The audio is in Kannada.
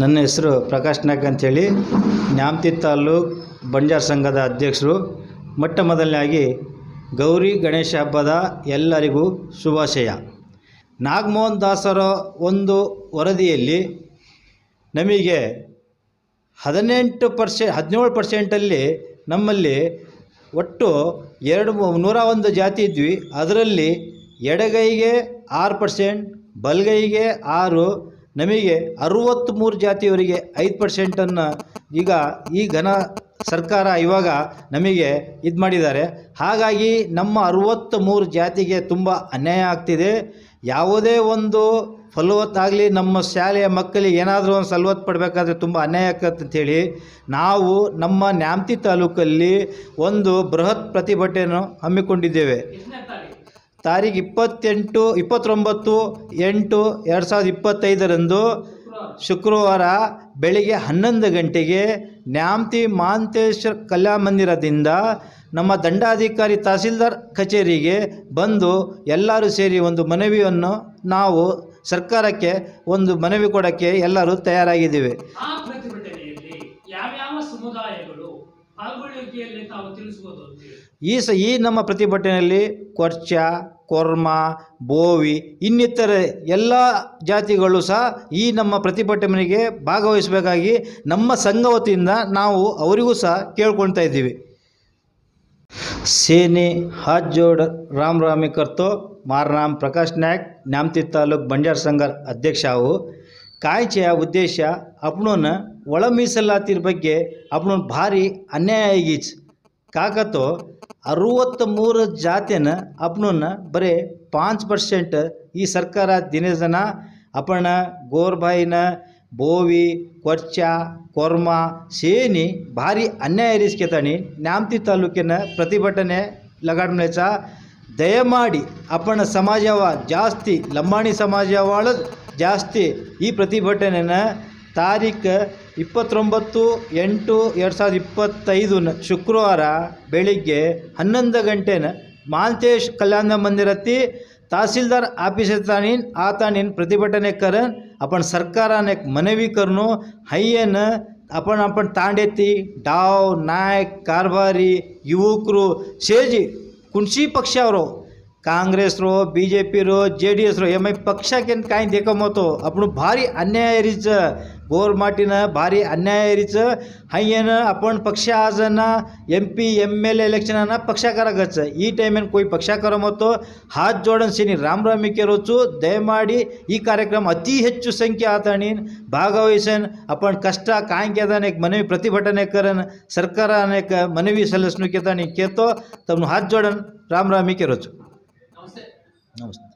ನನ್ನ ಹೆಸರು ಪ್ರಕಾಶ್ ನಾಯ್ಕ್ ಅಂಥೇಳಿ ನ್ಯಾಮತಿ ತಾಲ್ಲೂಕು ಬಂಜಾರ ಸಂಘದ ಅಧ್ಯಕ್ಷರು. ಮೊಟ್ಟ ಮೊದಲನೇ ಗೌರಿ ಗಣೇಶ ಹಬ್ಬದ ಎಲ್ಲರಿಗೂ ಶುಭಾಶಯ. ನಾಗಮೋಹನ್ ದಾಸರ ಒಂದು ವರದಿಯಲ್ಲಿ ನಮಗೆ ಹದಿನೆಂಟು ಪರ್ಸೆ, ಹದಿನೇಳು ಪರ್ಸೆಂಟಲ್ಲಿ ನಮ್ಮಲ್ಲಿ ಒಟ್ಟು ಎರಡು ನೂರ ಒಂದು ಜಾತಿ ಇದ್ವಿ. ಅದರಲ್ಲಿ ಎಡಗೈಗೆ ಆರು ಪರ್ಸೆಂಟ್, ಬಲಗೈಗೆ ಆರು ನಮಗೆ ಅರುವತ್ತ್ಮೂರು ಜಾತಿಯವರಿಗೆ ಐದು ಪರ್ಸೆಂಟನ್ನು ಈಗ ಈ ಘನ ಸರ್ಕಾರ ಇವಾಗ ನಮಗೆ ಇದು ಮಾಡಿದ್ದಾರೆ. ಹಾಗಾಗಿ ನಮ್ಮ ಅರುವತ್ತ್ಮೂರು ಜಾತಿಗೆ ತುಂಬ ಅನ್ಯಾಯ ಆಗ್ತಿದೆ. ಯಾವುದೇ ಒಂದು ಫಲವತ್ತಾಗಲಿ ನಮ್ಮ ಶಾಲೆಯ ಮಕ್ಕಳಿಗೆ ಏನಾದರೂ ಒಂದು ಸಲವತ್ತು ಪಡಬೇಕಾದ್ರೆ ತುಂಬ ಅನ್ಯಾಯ ಆಗತ್ತೆ ಅಂಥೇಳಿ ನಾವು ನಮ್ಮ ನ್ಯಾಮತಿ ತಾಲೂಕಲ್ಲಿ ಒಂದು ಬೃಹತ್ ಪ್ರತಿಭಟನೆಯನ್ನು ಹಮ್ಮಿಕೊಂಡಿದ್ದೇವೆ. ತಾರೀಖು ಇಪ್ಪತ್ತೆಂಟು ಇಪ್ಪತ್ತೊಂಬತ್ತು ಎಂಟು ಎರಡು ಸಾವಿರದ ಇಪ್ಪತ್ತೈದರಂದು ಶುಕ್ರವಾರ ಬೆಳಿಗ್ಗೆ ಹನ್ನೊಂದು ಗಂಟೆಗೆ ನ್ಯಾಮತಿ ಮಾಂತೇಶ್ವರ ಕಲ್ಯಾಣ ಮಂದಿರದಿಂದ ನಮ್ಮ ದಂಡಾಧಿಕಾರಿ ತಹಸೀಲ್ದಾರ್ ಕಚೇರಿಗೆ ಬಂದು ಎಲ್ಲರೂ ಸೇರಿ ಒಂದು ಮನವಿಯನ್ನು ನಾವು ಸರ್ಕಾರಕ್ಕೆ ಒಂದು ಮನವಿ ಕೊಡೋಕ್ಕೆ ಎಲ್ಲರೂ ತಯಾರಾಗಿದ್ದೀವಿ. ಈ ಸ ಈ ನಮ್ಮ ಪ್ರತಿಭಟನೆಯಲ್ಲಿ ಕೊರ್ಚ ಕೊರ್ಮ, ಬೋವಿ, ಇನ್ನಿತರ ಎಲ್ಲ ಜಾತಿಗಳು ಸಹ ಈ ನಮ್ಮ ಪ್ರತಿಭಟನೆಗೆ ಭಾಗವಹಿಸಬೇಕಾಗಿ ನಮ್ಮ ಸಂಘವತಿಯಿಂದ ನಾವು ಅವರಿಗೂ ಸಹ ಕೇಳ್ಕೊಳ್ತಾ ಇದ್ದೀವಿ. ಸೇನೆ ಹಾಜೋಡ್ ರಾಮ್ ರಾಮಿ ಕರ್ತೋ, ಮಾರನಾಮ್ ಪ್ರಕಾಶ್ ನಾಯ್ಕ್, ನ್ಯಾಮತಿ ತಾಲೂಕ್ ಬಂಜಾರ್ ಸಂಘರ್ ಅಧ್ಯಕ್ಷ ಅವು. ಕಾಯ್ಚೆಯ ಉದ್ದೇಶ ಅಪ್ಣೋನ ಒಳ ಮೀಸಲಾತಿರ ಬಗ್ಗೆ ಅಪ್ಣೋನ್ ಭಾರಿ ಅನ್ಯಾಯ ಆಗೀಚ್ ಕಾಕತು ಅರುವತ್ತ್ಮೂರು ಜಾತಿನ ಅಪ್ನನ್ನ ಬರೇ ಪಾಂಚ್ ಪರ್ಸೆಂಟ್ ಈ ಸರ್ಕಾರ ದಿನದನ ಅಪಣ ಗೋರ್ಬಾಯಿನ, ಬೋವಿ ಕೊರ್ಚ ಕೊರ್ಮ, ಸೇನಿ ಭಾರಿ ಅನ್ಯಾಯ ಇರಿಸ್ಕೆತಾಣಿ ನ್ಯಾಮತಿ ತಾಲೂಕಿನ ಪ್ರತಿಭಟನೆ ಲಗಾಡ್ಮೇಚ. ದಯಮಾಡಿ ಅಪ್ಪಣ ಸಮಾಜವ ಜಾಸ್ತಿ, ಲಂಬಾಣಿ ಸಮಾಜವಾಳ ಜಾಸ್ತಿ ಈ ಪ್ರತಿಭಟನೆನ ತಾರೀಖು ಇಪ್ಪತ್ತೊಂಬತ್ತು, ಎಂಟು, ಎರಡು ಸಾವಿರದ ಇಪ್ಪತ್ತೈದು ಶುಕ್ರವಾರ ಬೆಳಿಗ್ಗೆ ಹನ್ನೊಂದು ಗಂಟೆನ ಮಾಲ್ತೇಶ್ ಕಲ್ಯಾಣ ಮಂದಿರತ್ತಿ ತಹಸೀಲ್ದಾರ್ ಆಫೀಸ್ ತಾನಿನ್ ಆತಾನಿನ್ ಪ್ರತಿಭಟನೆ ಕರನ್ आपण सरकाराने ಮನವಿ ಕರ್ನು ಹೈಯನ್ हय्यन आपण ತಾಂಡೆತ್ತಿ ಡಾವ್, ನಾಯಕ್, ಕಾರ್ಬಾರಿ, ಯುವಕರು ಸೇಜಿ ಕುಣಸಿ ಪಕ್ಷ ಅವರು. કાંગ્રેસરો ರೋ ಜೆ એમાં પક્ષ કે કાંઈ દેખામતો આપણું ભારી ಕಾಯಿ રીચ ગોરમાટીને ಭಾರಿ ಅನ್ಯಾಯ ರೀಚ ಹೈಯೇನ ಅಪ್ಪಣ ಪಕ್ಷ ಆಜನ M P M L A ಅನ್ನ ಪಕ್ಷ ಗಚ್ಚ. ಈ ಟೈಮೇನು ಕೊಯ್ ಪಕ್ಷಕರ ಮತ್ತು ಹಾತ್ ಜೋಡನ್ ಸಿನಿ ರಾಮ್ ರಾಮಿ ಕೇರೋಚು ದಯಮಾಡಿ ಈ ಕಾರ್ಯಕ್ರಮ ಅತಿ ಹೆಚ್ಚು ಸಂಖ್ಯೆ ಆತಣಿ ಭಾಗವಹಿಸನ್. ಅಪ್ಪಣ ಕಷ್ಟ ಕಾಂಕ್ಯದನೆ ಮನವಿ ಪ್ರತಿಭಟನೆ ಕರನ್. ಸರ್ಕಾರ ಅನೇಕ ಮನವಿ ಸಲ್ಲಿಸ್ನು ಕೇತಾಣಿ ಕೇತೋ. ತಮ್ಮನ್ನು ಹಾತ್ ಜೋಡನ್ ರಾಮ್ ರಾಮಿ নমস্কার